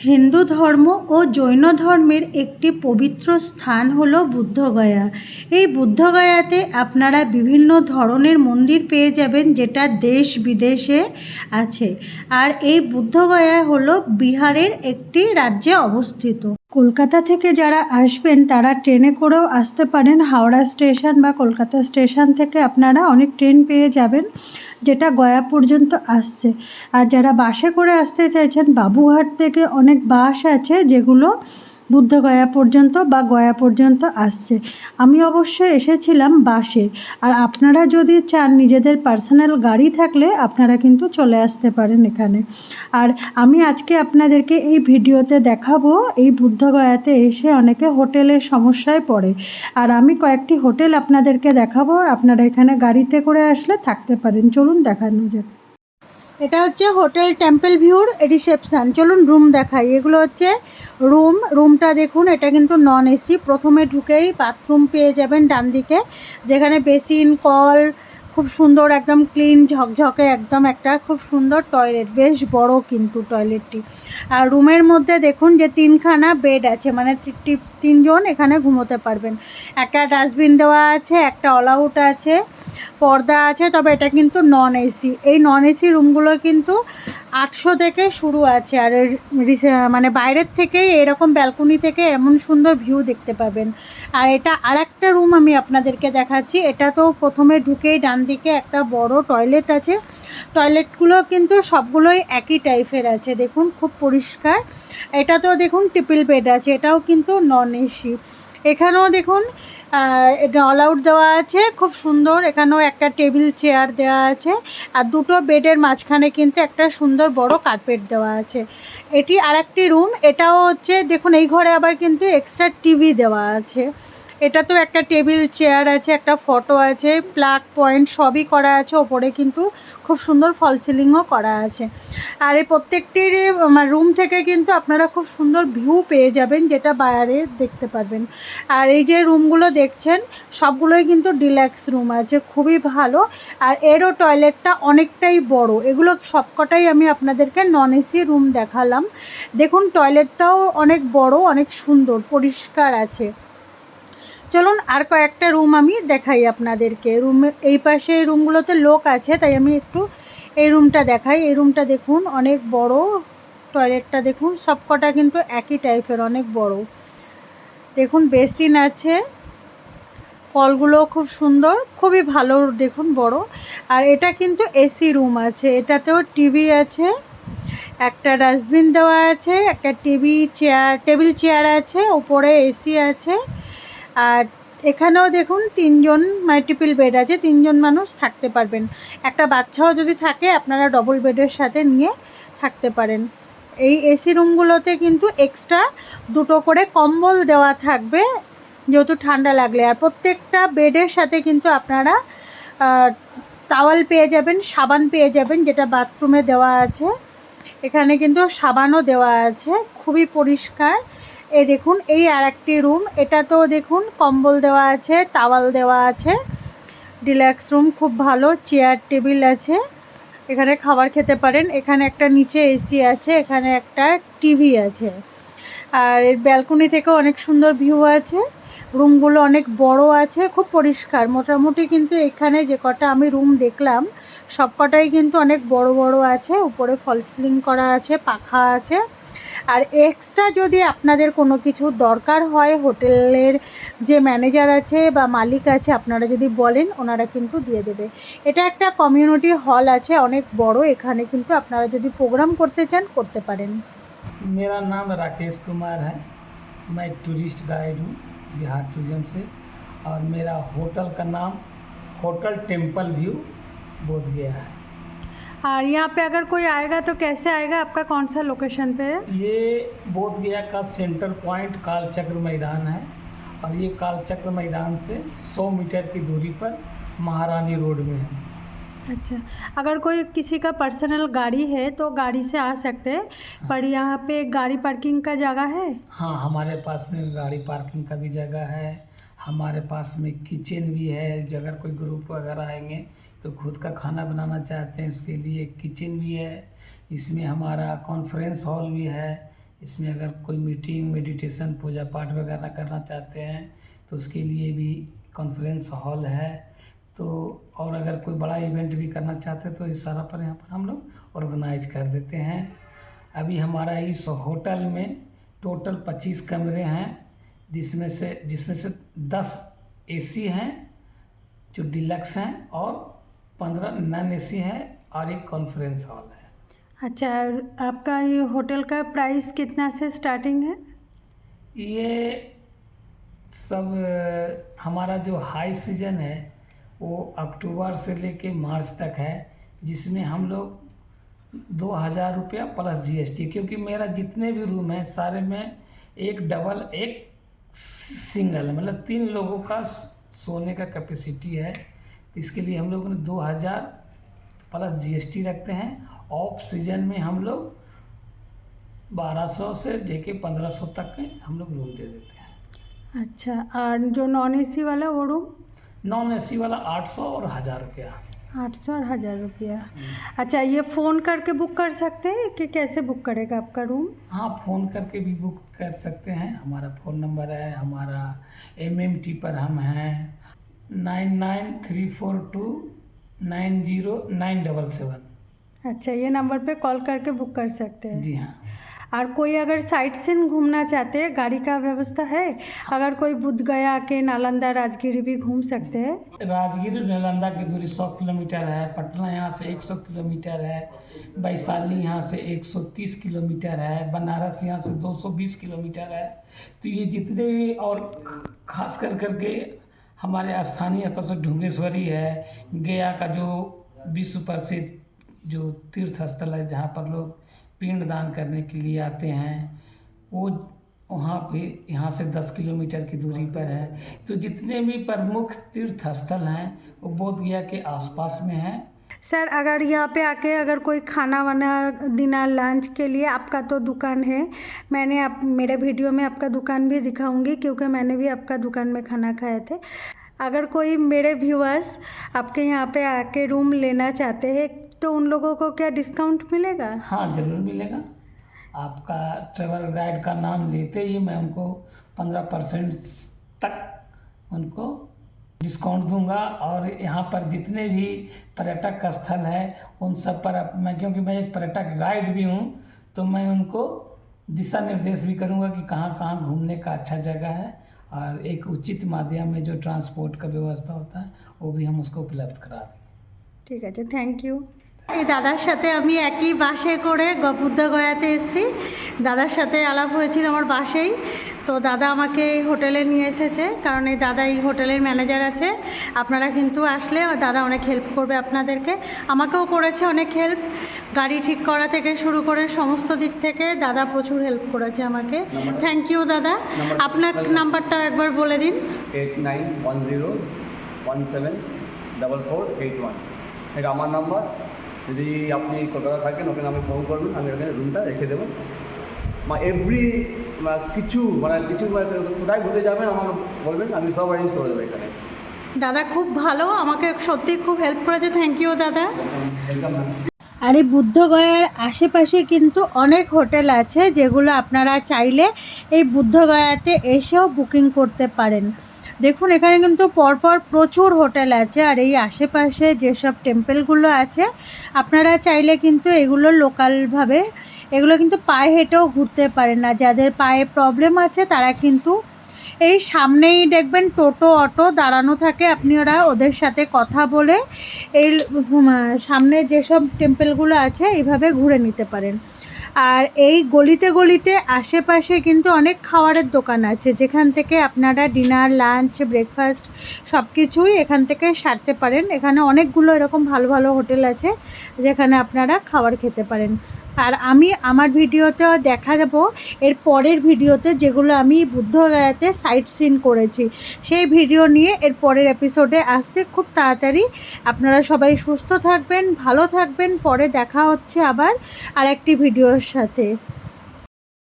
হিন্দু ধর্ম ও জৈন ধর্মের একটি পবিত্র স্থান হল বুদ্ধগয়া। এই বুদ্ধগয়াতে আপনারা বিভিন্ন ধরনের মন্দির পেয়ে যাবেন যেটা দেশ বিদেশে আছে। আর এই বুদ্ধগয়া হল বিহারের একটি রাজ্যে অবস্থিত। কলকাতা থেকে যারা আসবেন, তারা ট্রেনে করেও আসতে পারেন। হাওড়া স্টেশন বা কলকাতা স্টেশন থেকে আপনারা অনেক ট্রেন পেয়ে যাবেন, যেটা গয়া পর্যন্ত আসছে। আর যারা বাসে করে আসতে চাইছেন বাবুঘাট থেকে অনেক বাস আছে, যেগুলো বুদ্ধগয়া পর্যন্ত বা গয়া পর্যন্ত আসছে। আমি অবশ্য এসেছিলাম বাসে। আর আপনারা যদি চান নিজেদের পার্সোনাল গাড়ি থাকলে, আপনারা কিন্তু চলে আসতে পারেন এখানে। আর আমি আজকে আপনাদেরকে এই ভিডিওতে দেখাবো, এই বুদ্ধগয়াতে এসে অনেকে হোটেলের সমস্যায় পড়ে। আর আমি কয়েকটি হোটেল আপনাদেরকে দেখাবো, আপনারা এখানে গাড়িতে করে আসলে থাকতে পারেন। চলুন দেখানো যাক। এটা হচ্ছে হোটেল টেম্পল ভিউর রিসেপশান। চলুন রুম দেখাই। এগুলো হচ্ছে রুম। রুমটা দেখুন, এটা কিন্তু নন এসি প্রথমে ঢুকেই বাথরুম পেয়ে যাবেন ডান দিকে যেখানে বেসিন কল খুব সুন্দর, একদম ক্লিন ঝকঝকে, একদম একটা খুব সুন্দর টয়লেট বেশ বড় কিন্তু টয়লেটটি আর রুমের মধ্যে দেখুন যে তিনখানা বেড আছে মানে তিনজন এখানে ঘুমোতে পারবেন। একটা ডাস্টবিন দেওয়া আছে, একটা অল আউট আছে, পর্দা আছে, তবে এটা কিন্তু নন এসি এই নন এসি রুমগুলো কিন্তু আটশো থেকে শুরু আছে, আর মানে বাইরের থেকে এরকম ব্যালকনি থেকে এমন সুন্দর ভিউ দেখতে পাবেন। আর এটা আরেকটা রুম আমি আপনাদেরকে দেখাচ্ছি, এটা তো প্রথমে ঢুকেই ডান দিকে একটা বড় টয়লেট আছে। টয়লেটগুলো কিন্তু সবগুলোই একই টাইপের আছে। দেখুন, খুব পরিষ্কার। এটা তো দেখুন টিপিল বেড আছে। এটাও কিন্তু নন এসি এখানেও দেখুন অল আউট দেওয়া আছে। খুব সুন্দর। এখানেও একটা টেবিল চেয়ার দেওয়া আছে। আর দুটো বেডের মাঝখানে কিন্তু একটা সুন্দর বড় কার্পেট দেওয়া আছে। এটি আরেকটি রুম এটাও হচ্ছে, দেখুন, এই ঘরে আবার কিন্তু এক্সট্রা টিভি দেওয়া আছে। এটা তো একটা টেবিল, চেয়ার আছে, একটা ফটো আছে, প্লাগ পয়েন্ট সবই করা আছে, ওপরে কিন্তু খুব সুন্দর ফল সিলিংও করা আছে। আর এই প্রত্যেকটির রুম থেকে কিন্তু আপনারা খুব সুন্দর ভিউ পেয়ে যাবেন, যেটা বাইরে দেখতে পারবেন। আর এই যে রুমগুলো দেখছেন, সবগুলোই কিন্তু ডিল্যাক্স রুম আছে, খুবই ভালো। আর এরও টয়লেটটা অনেকটাই বড়, এগুলো সবকটাই আমি আপনাদেরকে নন এসি রুম দেখালাম। দেখুন, টয়লেটটাও অনেক বড়, অনেক সুন্দর, পরিষ্কার আছে। চলুন আর কয়েকটা রুম আমি দেখাই আপনাদেরকে। রুম এই পাশে এই রুমগুলোতে লোক আছে, তাই আমি একটু এই রুমটা দেখাই। এই রুমটা দেখুন, অনেক বড়। টয়লেটটা দেখুন, সবকটা কিন্তু একই টাইপের অনেক বড়। দেখুন বেসিন আছে। কলগুলো খুব সুন্দর, খুবই ভালো, দেখুন, বড়। আর এটা কিন্তু এসি রুম আছে। এটাতেও টিভি আছে, একটা ডাস্টবিন দেওয়া আছে, একটা টিভি চেয়ার টেবিল চেয়ার আছে উপরে এসি আছে। আর এখানেও দেখুন তিনজন মাল্টিপল বেড আছে, তিনজন মানুষ থাকতে পারবেন। একটা বাচ্চাও যদি থাকে, আপনারা ডবল বেডের সাথে নিয়ে থাকতে পারেন। এই এসি রুমগুলোতে কিন্তু এক্সট্রা দুটো করে কম্বল দেওয়া থাকবে, যেহেতু ঠান্ডা লাগলে। আর প্রত্যেকটা বেডের সাথে কিন্তু আপনারা তাওয়াল পেয়ে যাবেন, সাবান পেয়ে যাবেন, যেটা বাথরুমে দেওয়া আছে। এখানে কিন্তু সাবানও দেওয়া আছে, খুবই পরিষ্কার। এই দেখুন, এই আর একটি রুম এটাতেও দেখুন, কম্বল দেওয়া আছে তাওয়াল দেওয়া আছে। ডিল্যাক্স রুম খুব ভালো চেয়ার টেবিল আছে। এখানে খাবার খেতে পারেন। এখানে একটা নিচে এসি আছে, এখানে একটা টিভি আছে। আর এর ব্যালকনি থেকেও অনেক সুন্দর ভিউ আছে। রুমগুলো অনেক বড় আছে, খুব পরিষ্কার। মোটামুটি কিন্তু এখানে যে কটা আমি রুম দেখলাম সব কটাই কিন্তু অনেক বড় বড় আছে। উপরে ফল সিলিং করা আছে, পাখা আছে। আর এক্সট্রা যদি আপনাদের কোনো কিছু দরকার হয় হোটেলের যে ম্যানেজার আছে বা মালিক আছে আপনারা যদি বলেন ওনারা কিন্তু দিয়ে দেবে এটা একটা কমিউনিটি হল আছে অনেক বড় এখানে কিন্তু আপনারা যদি প্রোগ্রাম করতে চান করতে পারেন मेरा नाम राकेश कुमार है मैं टूरिस्ट गाइड हूँ बिहार टूरिज्म से और मेरा होटल का नाम होटल टेम्पल व्यू बोध गया है और यहाँ पे अगर कोई आएगा तो कैसे आएगा? आपका कौन सा लोकेशन पे है? ये बोध गया का सेंटर पॉइंट कालचक्र मैदान है और ये कालचक्र मैदान से 100 मीटर की दूरी पर महारानी रोड में है। अच्छा अगर कोई किसी का पर्सनल गाड़ी है तो गाड़ी से आ सकते हैं पर यहाँ पे गाड़ी पार्किंग का जगह है? हाँ हमारे पास में गाड़ी पार्किंग का भी जगह है। हमारे पास में किचन भी है अगर कोई ग्रुप वगैरह आएँगे तो खुद का खाना बनाना चाहते हैं, उसके लिए किचन भी है, इसमें हमारा कॉन्फ्रेंस हॉल भी है, इसमें अगर कोई मीटिंग मेडिटेशन पूजा पाठ वगैरह करना चाहते हैं तो उसके लिए भी कॉन्फ्रेंस हॉल है। तो और अगर कोई बड़ा इवेंट भी करना चाहते हैं तो इस सारा पर यहाँ पर हम लोग ऑर्गेनाइज कर देते हैं। अभी हमारा इस होटल में टोटल पच्चीस कमरे हैं। जिसमें से जिसमें से दस एसी हैं जो डिलक्स हैं और पंद्रह नॉन एसी हैं और एक कॉन्फ्रेंस हॉल है। अच्छा आपका ये होटल का प्राइस कितना से स्टार्टिंग है? ये सब हमारा जो हाई सीज़न है वो अक्टूबर से लेके मार्च तक है जिसमें हम लोग दो हज़ार रुपया प्लस जीएसटी क्योंकि मेरा जितने भी रूम है सारे में एक डबल एक सिंगल है। मतलब तीन लोगों का सोने का कैपेसिटी है। तो इसके लिए हम लोगों ने दो हज़ार प्लस जीएसटी रखते हैं। ऑफ़ सीज़न में हम लोग बारह सौ से लेके पंद्रह सौ तक के हम लोग रूम दे देते हैं। अच्छा और जो नॉन एसी वाला वो रूम नॉन एसी वाला आठ सौ और हज़ार रुपया। आठ सौ और हज़ार रुपया। अच्छा ये फ़ोन करके बुक कर सकते हैं कि कैसे बुक करेगा आपका रूम? हाँ फ़ोन करके भी बुक कर सकते हैं। हमारा फ़ोन नंबर है हमारा एम एम टी पर हम हैं। Nine nine three four two nine zero nine double seven. अच्छा ये नंबर पे कॉल करके बुक कर सकते हैं। जी हाँ। और कोई अगर साइट सीन घूमना चाहते हैं, गाड़ी का व्यवस्था है? अगर कोई बुद्ध गया के नालंदा राजगिरी भी घूम सकते हैं? राजगीर नालंदा की दूरी 100 किलोमीटर है, पटना यहाँ से 100 किलोमीटर है, वैशाली यहाँ से 130 किलोमीटर है, बनारस यहाँ से 220 किलोमीटर है। तो ये जितने भी और खास कर करके हमारे स्थानीय पर ढूंगेश्वरी है, गया का जो विश्व प्रसिद्ध जो तीर्थ स्थल है जहाँ पर लोग पिंड दान करने के लिए आते हैं। वो वहाँ पे, यहाँ से दस किलोमीटर की दूरी पर है। तो जितने भी प्रमुख तीर्थ स्थल हैं, वो बोध गया के आसपास में हैं। सर, अगर यहाँ पे आके अगर कोई खाना वाना डिनर लंच के लिए आपका तो दुकान है। मैंने आप, मेरे वीडियो में आपका दुकान भी दिखाऊँगी, क्योंकि मैंने भी आपका दुकान में खाना खाए थे। अगर कोई मेरे व्यूअर्स आपके यहाँ पे आके रूम लेना चाहते हैं तो उन लोगों को क्या डिस्काउंट मिलेगा? हाँ ज़रूर मिलेगा। आपका ट्रेवल गाइड का नाम लेते ही मैं उनको पंद्रह परसेंट तक उनको डिस्काउंट दूँगा। और यहाँ पर जितने भी पर्यटक स्थल है उन सब पर मैं क्योंकि मैं एक पर्यटक गाइड भी हूँ तो मैं उनको दिशा निर्देश भी करूँगा कि कहाँ कहाँ घूमने का अच्छा जगह है। और एक उचित माध्यम में जो ट्रांसपोर्ट का व्यवस्था होता है वो भी हम उसको उपलब्ध करा देंगे। ठीक है जी थैंक यू এই দাদার সাথে আমি একই বাসে করে গয়াতে এসেছি। দাদার সাথে আলাপ হয়েছিল আমার বাসেই। তো দাদা আমাকে এই হোটেলে নিয়ে এসেছে কারণ এই দাদা এই হোটেলের ম্যানেজার আছে। আপনারা কিন্তু আসলে দাদা অনেক হেল্প করবে আপনাদেরকে। আমাকেও করেছে অনেক হেল্প। গাড়ি ঠিক করা থেকে শুরু করে সমস্ত দিক থেকে দাদা প্রচুর হেল্প করেছে আমাকে। থ্যাংক ইউ দাদা। আপনার নাম্বারটা একবার বলে দিন। Eight nine one zero one seven double four eight one. এটা আমার নাম্বার। যদি আপনি কলকাতা থাকেন ওখানে আমি ফোন করবেন আমি ওখানে রুমটা রেখে দেবো। মা এভরি কিছু মানে কিছু মানে কোথায় ঘুরতে যাবেন আমাকে বলবেন আমি সব অ্যারেঞ্জ করে দেবো এখানে। দাদা খুব ভালো। আমাকে সত্যি খুব হেল্প করেছে। থ্যাংক ইউ দাদা। আর এই বুদ্ধগয়ার আশেপাশে কিন্তু অনেক হোটেল আছে যেগুলো আপনারা চাইলে এই বুদ্ধগয়াতে এসেও বুকিং করতে পারেন। দেখুন, এখানে কিন্তু পরপর প্রচুর হোটেল আছে আর এই আশেপাশে যেসব টেম্পেলগুলো আছে, আপনারা চাইলে কিন্তু এগুলো লোকালভাবে, এগুলো কিন্তু পায়ে হেঁটেও ঘুরতে পারেন না। যাদের পায়ে প্রবলেম আছে, তারা কিন্তু এই সামনেই দেখবেন টোটো, অটো দাঁড়ানো থাকে। আপনি ওরা ওদের সাথে কথা বলে এই সামনে যেসব টেম্পেলগুলো আছে, এইভাবে ঘুরে নিতে পারেন। আর এই গলিতে গলিতে আশেপাশে কিন্তু অনেক খাবারের দোকান আছে, যেখান থেকে আপনারা ডিনার লাঞ্চ ব্রেকফাস্ট সব কিছুই এখান থেকে সারতে পারেন। এখানে অনেকগুলো এরকম ভালো ভালো হোটেল আছে, যেখানে আপনারা খাবার খেতে পারেন। আর আমি আমার ভিডিওতেও দেখা দেবো এর পরের ভিডিওতে যেগুলো আমি বুদ্ধগয়াতে সাইট সিন করেছি। সেই ভিডিও নিয়ে এর পরের এপিসোডে আসছে। খুব তাড়াতাড়ি আপনারা সবাই সুস্থ থাকবেন, ভালো থাকবেন। পরে দেখা হচ্ছে আবার আরেকটি ভিডিওর সাথে।